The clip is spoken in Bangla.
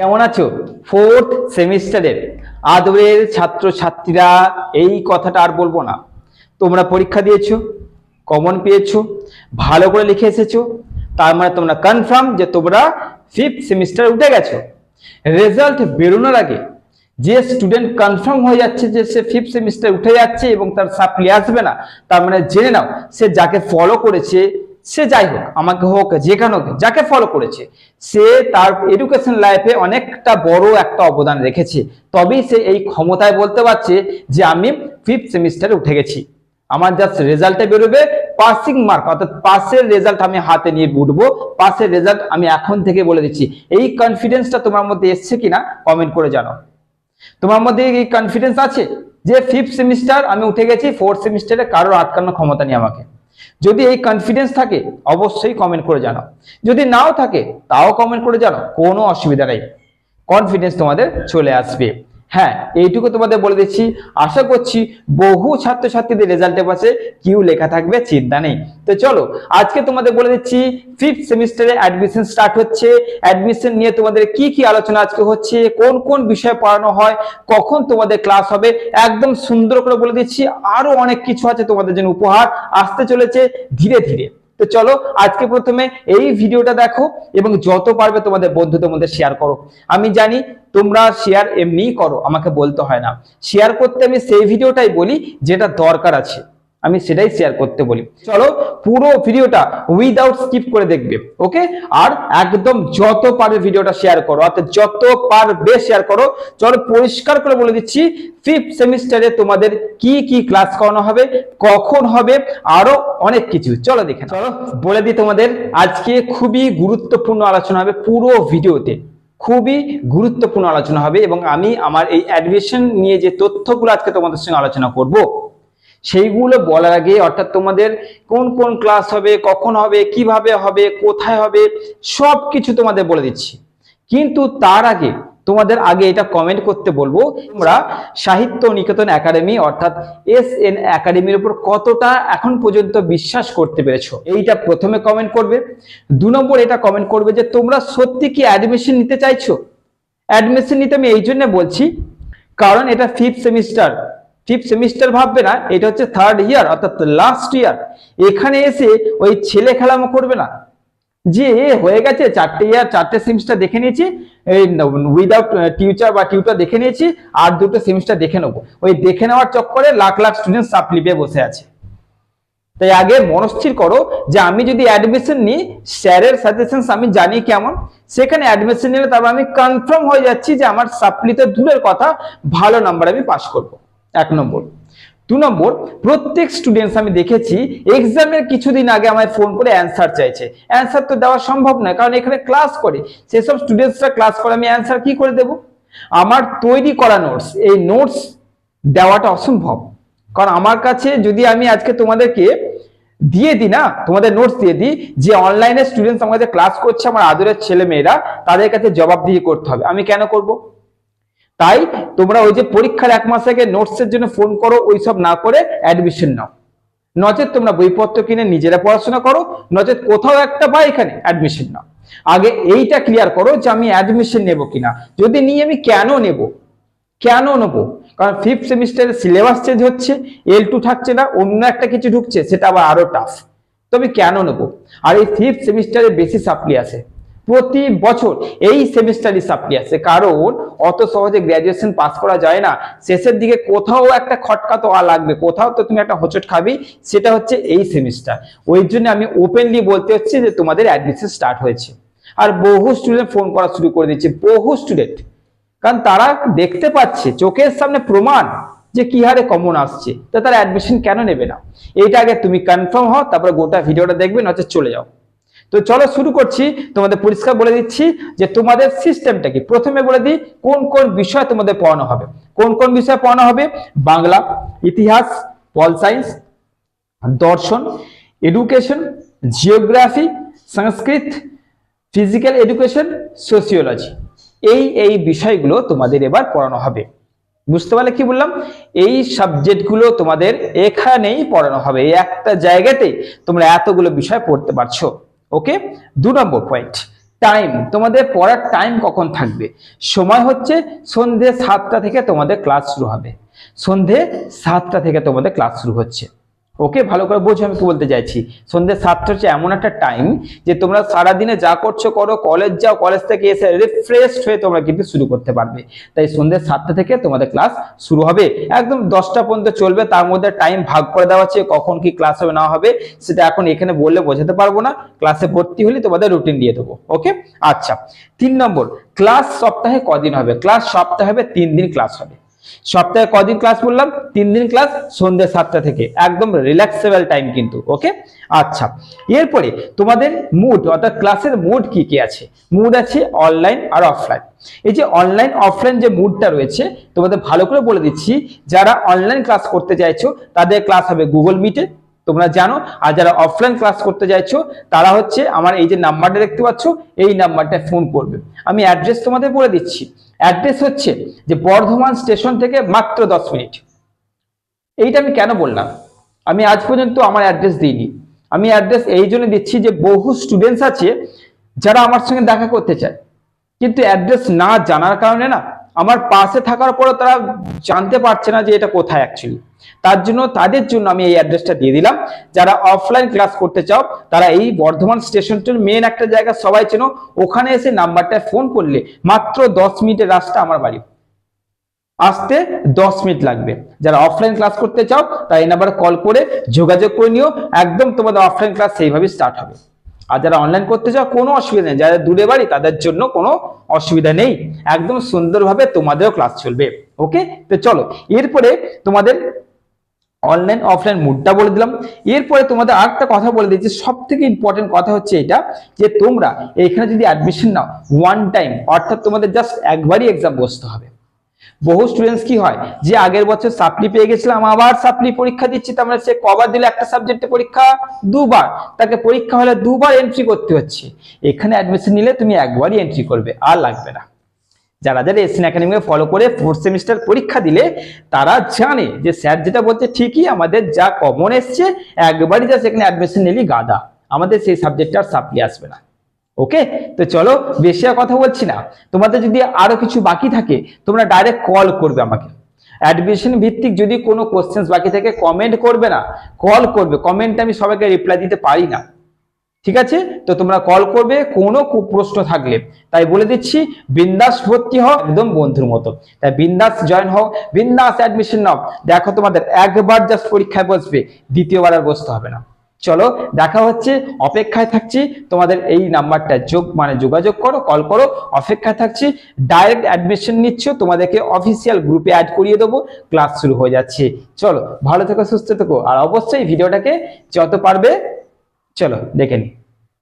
কেমন আছো? ফোর্থ সেমিস্টারের আদরের ছাত্রছাত্রীরা এই কথাটা আর বলব না। তোমরা পরীক্ষা দিয়েছ কমন পেয়েছ, ভালো করে লিখে এসেছ, তার মানে তোমরা কনফার্ম যে তোমরা ফিফথ সেমিস্টারে উঠে গেছো। রেজাল্ট বেরোনোর আগে যে স্টুডেন্ট কনফার্ম হয়ে যাচ্ছে যে সে ফিফথ সেমিস্টার উঠে যাচ্ছে এবং তার সাপ্লি আসবে না, তার মানে জেনে নাও, সে যাকে ফলো করেছে সে যাই হোক, আমাকে হোক যেখানে হোক, যাকে ফলো করেছে, সে তার এডুকেশন লাইফে অনেকটা বড় একটা অবদান রেখেছে। তবেই সে এই ক্ষমতায় বলতে পারছে যে আমি ফিফথ সেমিস্টারে উঠে গেছি। আমার জাস্ট রেজাল্টে বেরোবে পাসিং মার্ক অর্থাৎ পাসের রেজাল্ট আমি হাতে নিয়ে উঠবো পাসের রেজাল্ট আমি এখন থেকে বলে দিচ্ছি। এই কনফিডেন্সটা তোমার মধ্যে এসছে কিনা কমেন্ট করে জানো তোমার মধ্যে এই কনফিডেন্স আছে যে ফিফথ সেমিস্টার আমি উঠে গেছি ফোর্থ সেমিস্টারে কারোর আটকানোর ক্ষমতা নেই আমাকে। যদি এই কনফিডেন্স থাকে, অবশ্যই কমেন্ট করে জানাও। যদি নাও থাকে, তাও কমেন্ট করে জানাও, কোনো অসুবিধা নেই। কনফিডেন্স তোমাদের চলে আসবে। হ্যাঁ এইটুকু তোমাদের বলে দিচ্ছি। আশা করছি বহু ছাত্রছাত্রীদের রেজাল্টের পাশে কিউ লেখা থাকবে, চিন্তা নেই। তো চলো, আজকে তোমাদের বলে দিচ্ছি ফিফথ সেমিস্টারে অ্যাডমিশন স্টার্ট হচ্ছে। অ্যাডমিশন নিয়ে তোমাদের কি কি আলোচনা আজকে হচ্ছে, কোন কোন বিষয় পড়ানো হয়, কখন তোমাদের ক্লাস হবে, একদম সুন্দর করে বলে দিচ্ছি। আরও অনেক কিছু আছে তোমাদের জন্য উপহার। আসতে চলেছে ধীরে ধীরে। তো চলো, আজকে প্রথমে এই ভিডিওটা দেখো এবং যত পারবে তোমাদের বন্ধুদের মধ্যে শেয়ার করো। আমি জানি তোমরা শেয়ার এমনিই করো, আমাকে বলতে হয় না। শেয়ার করতে আমি সেই ভিডিওটাই বলি যেটা দরকার আছে। আমি সেটাই শেয়ার করতে বলি। চলো পুরো ভিডিওটা উইদাউট স্কিপ করে দেখবে ওকে আর একদম যত পারবে ভিডিওটা শেয়ার করো অর্থাৎ যত পারবে শেয়ার করো চলো পরিষ্কার করে বলে দিচ্ছি ফিফথ সেমিস্টারে তোমাদের কি কি ক্লাস করানো হবে কখন হবে আরও অনেক কিছু। চলো দেখে চলো। বলে দিই তোমাদের আজকে খুবই গুরুত্বপূর্ণ আলোচনা হবে পুরো ভিডিওতে। খুবই গুরুত্বপূর্ণ আলোচনা হবে এবং আমি আমার এই অ্যাডমিশন নিয়ে যে তথ্যগুলো আজকে তোমাদের সঙ্গে আলোচনা করব সেইগুলো বলার আগে অর্থাৎ তোমাদের কোন কোন ক্লাস হবে, কখন হবে, কীভাবে হবে, কোথায় হবে সব কিছু তোমাদের বলে দিচ্ছি। কিন্তু তার আগে তোমাদের আগে এটা কমেন্ট করতে বলব, তোমরা সাহিত্য নিকেতন একাডেমি অর্থাৎ এস এন একাডেমির উপর কতটা এখন পর্যন্ত বিশ্বাস করতে পেরেছ, এইটা প্রথমে কমেন্ট করবে। দু নম্বর এটা কমেন্ট করবে যে তোমরা সত্যি কি অ্যাডমিশন নিতে চাইছো? অ্যাডমিশন নিতে আমি এই জন্য বলছি, কারণ এটা ফিফথ সেমিস্টার ফিফথ সেমিস্টার ভাববে না, এটা হচ্ছে থার্ড ইয়ার অর্থাৎ লাস্ট ইয়ার এখানে এসে ওই ছেলে খেলামো করবে না। যে হয়ে গেছে, চারটে ইয়ার চারটে সেমিস্টার দেখে নিয়েছি উইদাউট টিউচার বা টিউটার দেখে নিয়েছি, আর দুটো সেমিস্টার দেখে নেব। ওই দেখে নেওয়ার চক্করে লাখ লাখ স্টুডেন্ট সাপ্লি পেয়ে বসে আছে। তাই আগে মনস্থির করো যে আমি যদি অ্যাডমিশন নিই স্যারের সাজেশন আমি জানি কেমন। সেখানে অ্যাডমিশন নিলে তারপর আমি কনফার্ম হয়ে যাচ্ছি যে আমার সাপ্লিতে দূরের কথা, ভালো নাম্বার আমি পাস করব। এক নম্বর। দু নম্বর, প্রত্যেক স্টুডেন্টস আমি দেখেছি এক্সামের কিছুদিন আগে আমায় ফোন করে অ্যান্সার চাইছে। অ্যান্সার তো দেওয়া সম্ভব নয়, কারণ এখানে ক্লাস করে। সেসব স্টুডেন্টসরা ক্লাস করে, আমি অ্যান্সার কি করে দেব? আমার তৈরি করা নোটস এই নোটস দেওয়াটা অসম্ভব। কারণ আমার কাছে যদি আমি আজকে তোমাদেরকে দিয়ে দিই না, তোমাদের নোটস দিয়ে দিই, যে অনলাইনে স্টুডেন্টস আমাদের ক্লাস করছে, আমার আদরের ছেলে মেয়েরা তাদের কাছে জবাব দিয়ে করতে হবে। আমি কেন করব? তাই তোমরা ওই যে পরীক্ষার এক মাস আগে নোটসের জন্য ফোন করো, ওইসব না করে অ্যাডমিশন নাও। নচেত তোমরা বইপত্র কিনে নিজেরা পড়াশোনা করো, নচেত কোথাও একটা পাই এখানে অ্যাডমিশন নাও। আগে এইটা ক্লিয়ার করো যে আমি অ্যাডমিশন নেব কিনা। যদি নিয়ে আমি কেন নেব? কেন নেব? কারণ ফিফথ সেমিস্টারের সিলেবাস চেঞ্জ হচ্ছে এল টু থাকছে না, অন্য একটা কিছু ঢুকছে, সেটা আবার আরও টাফ তবে কেন নেব? আর এই ফিফথ সেমিস্টারে বেশি সাপ্লি আছে। প্রতি বছর এই সেমিস্টারই সাপ্লি আছে কারণ অত সহজে গ্র্যাজুয়েশন পাস করা যায় না। শেষের দিকে কোথাও একটা খটকা তো আর লাগবে। কোথাও তো তুমি একটা হোঁচট খাবি, সেটা হচ্ছে এই সেমিস্টার ওই জন্য আমি ওপেনলি বলতে হচ্ছে যে তোমাদের অ্যাডমিশন স্টার্ট হয়েছে। আর বহু স্টুডেন্ট ফোন করা শুরু করে দিচ্ছে, বহু স্টুডেন্ট কারণ তারা দেখতে পাচ্ছে, চোখের সামনে প্রমাণ যে কি হারে কমন আসছে। তো তারা অ্যাডমিশন কেন নেবে না? এইটা আগে তুমি কনফার্ম হও, তারপরে গোটা ভিডিওটা দেখবে, নচেত চলে যাও। তো চলো শুরু করছি। তোমাদের পরিষ্কার বলে দিচ্ছি যে তোমাদের সিস্টেমটা কি? প্রথমে বলে দিই কোন কোন বিষয় তোমাদের পড়ানো হবে। কোন কোন বিষয় পড়ানো হবে? বাংলা, ইতিহাস, পল সায়েন্স দর্শন, education, geography, Sanskrit, physical education, sociology. এই এই বিষয়গুলো তোমাদের এবার পড়ানো হবে। বুঝতে পারলে কি বললাম? এই সাবজেক্টগুলো তোমাদের এখানেই পড়ানো হবে। এই একটা জায়গাতেই তোমরা এতগুলো বিষয় পড়তে পারছ। ওকে দু নম্বর পয়েন্ট টাইম তোমাদের পড়ার টাইম কখন থাকবে? সময় হচ্ছে সন্ধে সাতটা থেকে তোমাদের ক্লাস শুরু হবে। সন্ধে সাতটা থেকে তোমাদের ক্লাস শুরু হচ্ছে। ওকে ভালো করে বোঝো আমি কি বলতে চাইছি? সন্ধ্যে সাতটা হচ্ছে এমন একটা টাইম যে তোমরা সারাদিনে যা করছ করো কলেজ যাও কলেজ থেকে এসে রিফ্রেশড হয়ে তোমরা কিন্তু শুরু করতে পারবে। তাই সন্ধ্যে সাতটা থেকে তোমাদের ক্লাস শুরু হবে। একদম দশটা পর্যন্ত চলবে, তার মধ্যে টাইম ভাগ করে দেওয়া আছে কখন কি ক্লাস হবে, না হবে, সেটা এখন এখানে বললে বোঝাতে পারব না। ক্লাসে ভর্তি হলে তোমাদের রুটিন দিয়ে দেবো ওকে আচ্ছা তিন নম্বর ক্লাস সপ্তাহে কদিন হবে? ক্লাস সপ্তাহে হবে, তিন দিন ক্লাস হবে। সপ্তাহে কদিন ক্লাস বললাম তিন দিন ক্লাস সন্ধ্যে সাতটা থেকে। একদম রিল্যাক্সেবল টাইম কিন্তু ওকে আচ্ছা এরপরে তোমাদের মুড অর্থাৎ ক্লাসের মুড কি কি আছে? মুড আছে অনলাইন আর অফলাইন এই যে অনলাইন অফলাইন যে মুডটা রয়েছে, তোমাদের ভালো করে বলে দিচ্ছি, যারা অনলাইন ক্লাস করতে চাইছো, তাদের ক্লাস হবে গুগল মিটে তোমরা জানো? আর যারা অফলাইন ক্লাস করতে চাইছো তারা হচ্ছে আমার এই যে নাম্বারটা দেখতে পাচ্ছ, এই নাম্বারটায় ফোন করবে। আমি অ্যাড্রেস তোমাদের বলে দিচ্ছি। অ্যাড্রেস হচ্ছে যে বর্ধমান স্টেশন থেকে মাত্র দশ মিনিট। এইটা আমি কেন বললাম? আমি আজ পর্যন্ত আমার অ্যাড্রেস দিইনি। আমি অ্যাড্রেস এই জন্য দিচ্ছি যে বহু স্টুডেন্টস আছে যারা আমার সঙ্গে দেখা করতে চায়। কিন্তু অ্যাড্রেস না জানার কারণে না, আমার পাশে থাকার পরও তারা জানতে পারছে না যে এটা কোথায় অ্যাকচুয়ালি তার জন্য তাদের জন্য আমি এই অ্যাড্রেসটা দিয়ে দিলাম। যারা অফলাইন ক্লাস করতে চাও, তারা এই বর্ধমান স্টেশনটির মেন একটা জায়গা সবাই চেনো, ওখানে এসে নাম্বারটায় ফোন করলে মাত্র দশ মিনিটের রাস্তা আমার বাড়ি। আসতে দশ মিনিট লাগবে। যারা অফলাইন ক্লাস করতে চাও, তারা এই নাম্বারে কল করে যোগাযোগ করে নিও। একদম তোমাদের অফলাইন ক্লাস সেইভাবে স্টার্ট হবে। আর যারা অনলাইন করতে চাও, কোনো অসুবিধা নেই। যারা দূরে বাড়ি, তাদের জন্য কোনো অসুবিধা নেই। একদম সুন্দরভাবে তোমাদেরও ক্লাস চলবে। ওকে তো চলো, এরপরে তোমাদের অনলাইন অফলাইন মুডটা বলে দিলাম। এরপরে তোমাদের আরেকটা কথা বলে দিচ্ছি। সব থেকে ইম্পর্টেন্ট কথা হচ্ছে এটা যে তোমরা এখানে যদি অ্যাডমিশন নাও ওয়ান টাইম অর্থাৎ তোমাদের জাস্ট একবারই এক্সাম বসতে হবে। বহু স্টুডেন্টস কি হয়? যে আগের বছর সাপ্লি পেয়ে গেছিলাম, আবার সাপ্লি পরীক্ষা দিচ্ছি, তার মানে সে কবার দিলে একটা সাবজেক্টে পরীক্ষা দুবার। তাকে পরীক্ষা হলে দুবার এন্ট্রি করতে হচ্ছে। এখানে অ্যাডমিশন নিলে তুমি একবারই এন্ট্রি করবে, আর লাগবে না। যারা যারা এসিন একাডেমিকে ফলো করে ফোর্থ সেমিস্টার পরীক্ষা দিলে, তারা জানে যে স্যার যেটা বলছে ঠিকই, আমাদের যা কমন এসছে, একবারই যা সেখানে অ্যাডমিশন নিলি গাদা আমাদের সেই সাবজেক্টটা আর সাপ্লি আসবে না। ওকে তো চলো, বেশি আর কথা বলছি না। তোমাদের যদি আরও কিছু বাকি থাকে, তোমরা ডাইরেক্ট কল করবে আমাকে। অ্যাডমিশন ভিত্তিক যদি কোনো কোশ্চেন্স বাকি থাকে কমেন্ট করবে না। কল করবে। কমেন্টে আমি সবাইকে রিপ্লাই দিতে পারি না। ঠিক আছে? তো তোমরা কল করবে, কোনো প্রশ্ন থাকলে। তাই বলে দিচ্ছি, বিন্দাস ভর্তি হও, একদম বন্ধুর মতো। তাই বিন্দাস জয়েন হও, বিন্দাস অ্যাডমিশন নাও। দেখো তোমাদের, একবার জাস্ট পরীক্ষায় বসবে, দ্বিতীয়বার আর বসতে হবে না। চলো, দেখা হচ্ছে, অপেক্ষায় থাকছি, তোমাদের এই নাম্বারটা যোগ মানে যোগাযোগ করো কল করো, অপেক্ষায় থাকছি ডাইরেক্ট অ্যাডমিশন নিচ্ছ, তোমাদেরকে অফিসিয়াল গ্রুপে অ্যাড করিয়ে দেবো ক্লাস শুরু হয়ে যাচ্ছে। চলো, ভালো থেকো, সুস্থ থেকো, আর অবশ্যই ভিডিওটাকে যত পারবে চলো দেখে নি